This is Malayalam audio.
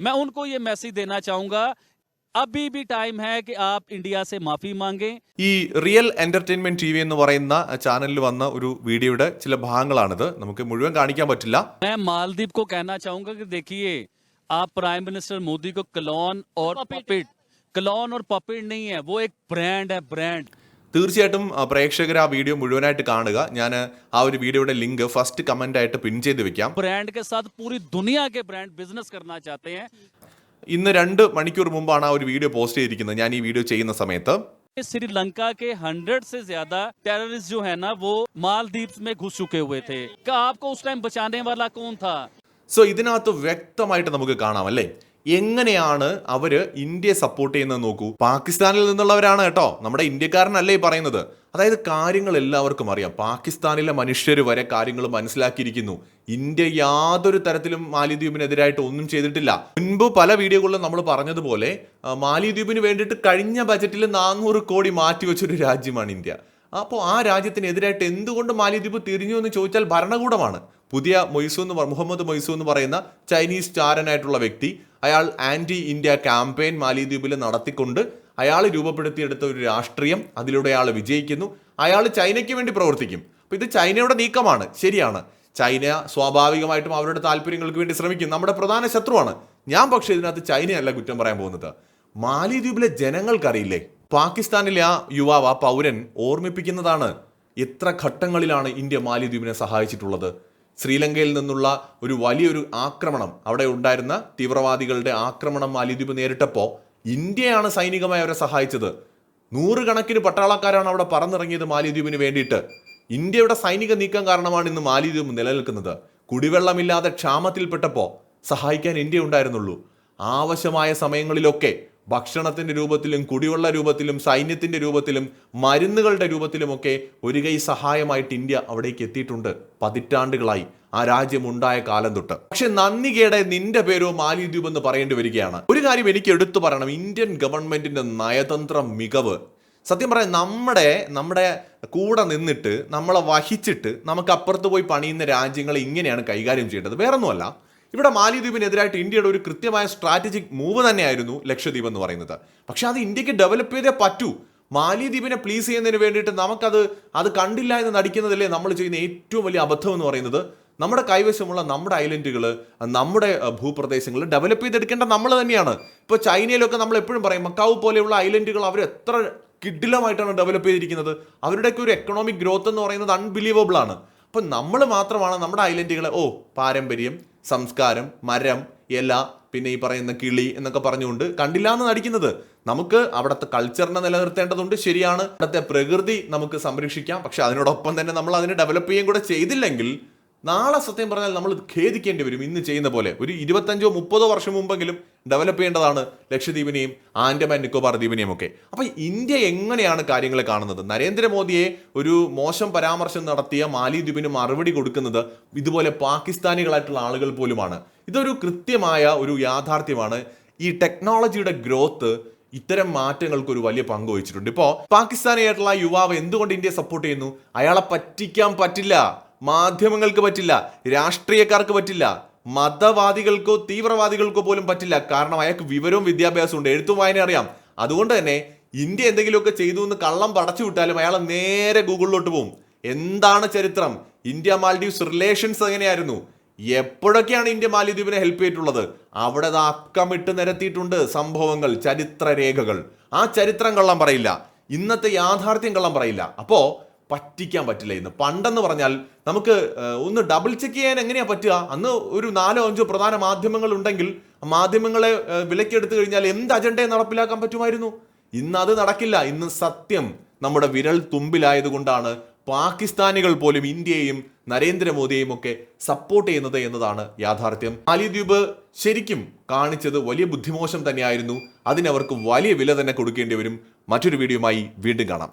मैं उनको ये मैसेज देना चाहूंगा अभी भी टाइम है कि आप इंडिया से माफी मांगें ഈ റിയൽ എന്റർടൈൻമെന്റ് ടി വി എന്ന് പറയുന്ന ചാനലിൽ വന്ന ഒരു വീഡിയോയുടെ ചില ഭാഗങ്ങളാണിത് നമുക്ക് മുഴുവൻ കാണിക്കാൻ പറ്റില്ല मैं मालदीव को कहना चाहूंगा कि देखिए आप प्राइम मिनिस्टर मोदी को क्लॉन और पपेट क्लॉन और पपेट नहीं है वो एक ब्रांड है ब्रांड തീർച്ചയായിട്ടും ആ, പ്രേക്ഷകർ ആ വീഡിയോ മുഴുവനായിട്ട് കാണുക ഞാൻ ആ ഒരു വീഡിയോയുടെ ലിങ്ക് ഫസ്റ്റ് കമന്റ് ആയിട്ട് പിൻ ചെയ്ത് വെക്കാം ब्रांड के साथ पूरी दुनिया के ब्रांड बिजनेस करना चाहते हैं ഇന്ന് രണ്ട് മണിക്കൂർ മുമ്പാണ് ആ ഒരു വീഡിയോ പോസ്റ്റ് ചെയ്തിരിക്കുന്നത് ഞാൻ ഈ വീഡിയോ ചെയ്യുന്ന സമയത്ത് श्रीलंका के हंड्रेड से ज्यादा टेररिस्ट जो है ना वो मालदीव्स में घुस चुके हुए थे क्या आपको उस टाइम बचाने वाला कौन था സോ ഇതിനകത്ത് വ്യക്തമായിട്ട് നമുക്ക് കാണാം അല്ലേ എങ്ങനെയാണ് അവർ ഇന്ത്യയെ സപ്പോർട്ട് ചെയ്യുന്നത് നോക്കൂ? പാകിസ്ഥാനിൽ നിന്നുള്ളവരാണ് കേട്ടോ. നമ്മുടെ ഇന്ത്യക്കാരനല്ലേ ഈ പറയുന്നത്. അതായത് കാര്യങ്ങൾ എല്ലാവർക്കും അറിയാം. പാകിസ്ഥാനിലെ മനുഷ്യർ വരെ കാര്യങ്ങൾ മനസ്സിലാക്കിയിരിക്കുന്നു. ഇന്ത്യ യാതൊരു തരത്തിലും മാലിദ്വീപിനെതിരായിട്ട് ഒന്നും ചെയ്തിട്ടില്ല. മുൻപ് പല വീഡിയോകളിലും നമ്മൾ പറഞ്ഞതുപോലെ മാലിദ്വീപിന് വേണ്ടിയിട്ട് കഴിഞ്ഞ ബജറ്റിൽ നാനൂറ് കോടി മാറ്റിവെച്ചൊരു രാജ്യമാണ് ഇന്ത്യ. അപ്പോൾ ആ രാജ്യത്തിനെതിരായിട്ട് എന്തുകൊണ്ട് മാലിദ്വീപ് തിരിഞ്ഞു എന്ന് ചോദിച്ചാൽ ഭരണകൂടമാണ്. പുതിയ മൊയ്സു എന്ന് മുഹമ്മദ് മൊയ്സു എന്ന് പറയുന്ന ചൈനീസ് ചാരനായിട്ടുള്ള വ്യക്തി അയാൾ ആന്റി ഇന്ത്യ ക്യാമ്പയിൻ മാലിദ്വീപിൽ നടത്തിക്കൊണ്ട് അയാൾ രൂപപ്പെടുത്തിയെടുത്ത ഒരു രാഷ്ട്രീയം അതിലൂടെ അയാൾ വിജയിക്കുന്നു. അയാൾ ചൈനയ്ക്ക് വേണ്ടി പ്രവർത്തിക്കും. അപ്പോൾ ഇത് ചൈനയുടെ നീക്കമാണ്. ശരിയാണ്. ചൈന സ്വാഭാവികമായിട്ടും അവരുടെ താല്പര്യങ്ങൾക്ക് വേണ്ടി ശ്രമിക്കും. നമ്മുടെ പ്രധാന ശത്രുവാണ്. ഞാൻ പക്ഷേ ഇതിനകത്ത് ചൈനയല്ല കുറ്റം പറയാൻ പോകുന്നത്. മാലിദ്വീപിലെ ജനങ്ങൾക്കറിയില്ലേ? പാകിസ്ഥാനിലെ ആ യുവാവ് ആ പൗരൻ ഓർമ്മിപ്പിക്കുന്നതാണ് എത്ര ഘട്ടങ്ങളിലാണ് ഇന്ത്യ മാലിദ്വീപിനെ സഹായിച്ചിട്ടുള്ളത്. ശ്രീലങ്കയിൽ നിന്നുള്ള ഒരു വലിയൊരു ആക്രമണം അവിടെ ഉണ്ടായിരുന്ന തീവ്രവാദികളുടെ ആക്രമണം മാലിദ്വീപ് നേരിട്ടപ്പോൾ ഇന്ത്യയാണ് സൈനികമായി അവരെ സഹായിച്ചത്. നൂറുകണക്കിന് പട്ടാളക്കാരാണ് അവിടെ പറന്നിറങ്ങിയത് മാലിദ്വീപിന് വേണ്ടിയിട്ട്. ഇന്ത്യയുടെ സൈനിക നീക്കം കാരണമാണ് ഇന്ന് മാലിദ്വീപ് നിലനിൽക്കുന്നത്. കുടിവെള്ളമില്ലാതെ ക്ഷാമത്തിൽപ്പെട്ടപ്പോൾ സഹായിക്കാൻ ഇന്ത്യ ഉണ്ടായിരുന്നുള്ളൂ. ആവശ്യമായ സമയങ്ങളിലൊക്കെ ഭക്ഷണത്തിന്റെ രൂപത്തിലും കുടിവെള്ള രൂപത്തിലും സൈന്യത്തിന്റെ രൂപത്തിലും മരുന്നുകളുടെ രൂപത്തിലുമൊക്കെ ഒരു കൈ സഹായമായിട്ട് ഇന്ത്യ അവിടേക്ക് എത്തിയിട്ടുണ്ട് പതിറ്റാണ്ടുകളായി ആ രാജ്യം ഉണ്ടായ കാലം തൊട്ട്. പക്ഷെ നന്ദികേടെ നിന്റെ പേരോ മാലിദ്വീപ് എന്ന് പറയേണ്ടി വരികയാണ്. ഒരു കാര്യം എനിക്ക് എടുത്തു പറയണം. ഇന്ത്യൻ ഗവൺമെന്റിന്റെ നയതന്ത്ര മികവ്. സത്യം പറയാം നമ്മുടെ നമ്മുടെ കൂടെ നിന്നിട്ട് നമ്മളെ വഹിച്ചിട്ട് നമുക്ക് അപ്പുറത്ത് പോയി പണിയുന്ന രാജ്യങ്ങളെ ഇങ്ങനെയാണ് കൈകാര്യം ചെയ്യേണ്ടത്. വേറൊന്നുമല്ല ഇവിടെ മാലിദ്വീപിനെതിരായിട്ട് ഇന്ത്യയുടെ ഒരു കൃത്യമായ സ്ട്രാറ്റജിക് മൂവ് തന്നെയായിരുന്നു ലക്ഷദ്വീപ് എന്ന് പറയുന്നത്. പക്ഷേ അത് ഇന്ത്യയ്ക്ക് ഡെവലപ്പ് ചെയ്തേ പറ്റൂ. മാലിദ്വീപിനെ പ്ലീസ് ചെയ്യുന്നതിന് വേണ്ടിയിട്ട് നമുക്കത് അത് കണ്ടില്ല എന്ന് നടിക്കുന്നതല്ലേ നമ്മൾ ചെയ്യുന്ന ഏറ്റവും വലിയ അബദ്ധം എന്ന് പറയുന്നത് നമ്മുടെ കൈവശമുള്ള നമ്മുടെ ഐലൻഡുകൾ നമ്മുടെ ഭൂപ്രദേശങ്ങൾ ഡെവലപ്പ് ചെയ്തെടുക്കേണ്ട നമ്മൾ തന്നെയാണ്. ഇപ്പോൾ ചൈനയിലൊക്കെ നമ്മൾ എപ്പോഴും പറയും മക്കാവ് പോലെയുള്ള ഐലൻഡുകൾ അവർ എത്ര കിഡിലമായിട്ടാണ് ഡെവലപ്പ് ചെയ്തിരിക്കുന്നത്. അവരുടെയൊക്കെ ഒരു എക്കണോമിക് ഗ്രോത്ത് എന്ന് പറയുന്നത് അൺബിലീവബിൾ ആണ്. അപ്പം നമ്മൾ മാത്രമാണ് നമ്മുടെ ഐലൻഡുകളെ ഓ പാരമ്പര്യം സംസ്കാരം മരം ഇല പിന്നെ ഈ പറയുന്ന കിളി എന്നൊക്കെ പറഞ്ഞുകൊണ്ട് കണ്ടില്ല എന്ന് നടിക്കുന്നത്. നമുക്ക് അവിടുത്തെ കൾച്ചറിനെ നിലനിർത്തേണ്ടതുണ്ട് ശരിയാണ്. അവിടുത്തെ പ്രകൃതി നമുക്ക് സംരക്ഷിക്കാം. പക്ഷെ അതിനോടൊപ്പം തന്നെ നമ്മൾ അതിനെ ഡെവലപ്പ് ചെയ്യുകയും കൂടെ ചെയ്തില്ലെങ്കിൽ നാളെ സത്യം പറഞ്ഞാൽ നമ്മൾ ഖേദിക്കേണ്ടി വരും ഇന്ന് ചെയ്യുന്ന പോലെ. ഒരു ഇരുപത്തഞ്ചോ മുപ്പതോ വർഷം മുമ്പെങ്കിലും ഡെവലപ്പ് ചെയ്യേണ്ടതാണ് ലക്ഷദ്വീപിനെയും ആൻഡമാൻ നിക്കോബാർ ദ്വീപിനെയും ഒക്കെ. അപ്പൊ ഇന്ത്യ എങ്ങനെയാണ് കാര്യങ്ങൾ കാണുന്നത്? നരേന്ദ്രമോദിയെ ഒരു മോശം പരാമർശം നടത്തിയ മാലിദ്വീപിന് മറുപടി കൊടുക്കുന്നത് ഇതുപോലെ പാകിസ്ഥാനികളായിട്ടുള്ള ആളുകൾ പോലുമാണ്. ഇതൊരു കൃത്യമായ ഒരു യാഥാർത്ഥ്യമാണ്. ഈ ടെക്നോളജിയുടെ ഗ്രോത്ത് ഇത്തരം മാറ്റങ്ങൾക്ക് ഒരു വലിയ പങ്ക് വഹിച്ചിട്ടുണ്ട്. ഇപ്പോൾ പാകിസ്ഥാനിയായിട്ടുള്ള യുവാവ് എന്തുകൊണ്ട് ഇന്ത്യയെ സപ്പോർട്ട് ചെയ്യുന്നു? അയാളെ പറ്റിക്കാൻ പറ്റില്ല. മാധ്യമങ്ങൾക്ക് പറ്റില്ല. രാഷ്ട്രീയക്കാർക്ക് പറ്റില്ല. മതവാദികൾക്കോ തീവ്രവാദികൾക്കോ പോലും പറ്റില്ല. കാരണം അയാൾക്ക് വിവരവും വിദ്യാഭ്യാസവും ഉണ്ട്. എഴുത്തും വായന അറിയാം. അതുകൊണ്ട് തന്നെ ഇന്ത്യ എന്തെങ്കിലുമൊക്കെ ചെയ്തു എന്ന് കള്ളം പടച്ചു വിട്ടാലും അയാൾ നേരെ ഗൂഗിളിലോട്ട് പോകും. എന്താണ് ചരിത്രം? ഇന്ത്യ മാൽഡീവ്സ് റിലേഷൻസ് എങ്ങനെയായിരുന്നു? എപ്പോഴൊക്കെയാണ് ഇന്ത്യ മാലിദ്വീപിനെ ഹെൽപ്പ് ചെയ്തിട്ടുള്ളത്? അവിടെ അക്കമിട്ട് നിരത്തിയിട്ടുണ്ട് സംഭവങ്ങൾ ചരിത്രരേഖകൾ. ആ ചരിത്രം കള്ളം പറയില്ല. ഇന്നത്തെ യാഥാർത്ഥ്യം കള്ളം പറയില്ല. അപ്പോ പറ്റിക്കാൻ പറ്റില്ല ഇന്ന്. പണ്ടെന്ന് പറഞ്ഞാൽ നമുക്ക് ഒന്ന് ഡബിൾ ചെക്ക് ചെയ്യാൻ എങ്ങനെയാണ് പറ്റുക? അന്ന് ഒരു നാലോ അഞ്ചോ പ്രധാന മാധ്യമങ്ങൾ ഉണ്ടെങ്കിൽ മാധ്യമങ്ങളെ വിലക്കെടുത്തു കഴിഞ്ഞാൽ എന്ത് അജണ്ടയെ നടപ്പിലാക്കാൻ പറ്റുമായിരുന്നു? ഇന്ന് അത് നടക്കില്ല. ഇന്ന് സത്യം നമ്മുടെ വിരൽ തുമ്പിലായതുകൊണ്ടാണ് പാകിസ്ഥാനികൾ പോലും ഇന്ത്യയെയും നരേന്ദ്രമോദിയെയും ഒക്കെ സപ്പോർട്ട് ചെയ്യുന്നത് എന്നതാണ് യാഥാർത്ഥ്യം. മാലിദ്വീപ് ശരിക്കും കാണിച്ചത് വലിയ ബുദ്ധിമോശം തന്നെയായിരുന്നു. അതിനവർക്ക് വലിയ വില തന്നെ കൊടുക്കേണ്ടി വരും. മറ്റൊരു വീഡിയോയുമായി വീണ്ടും കാണാം.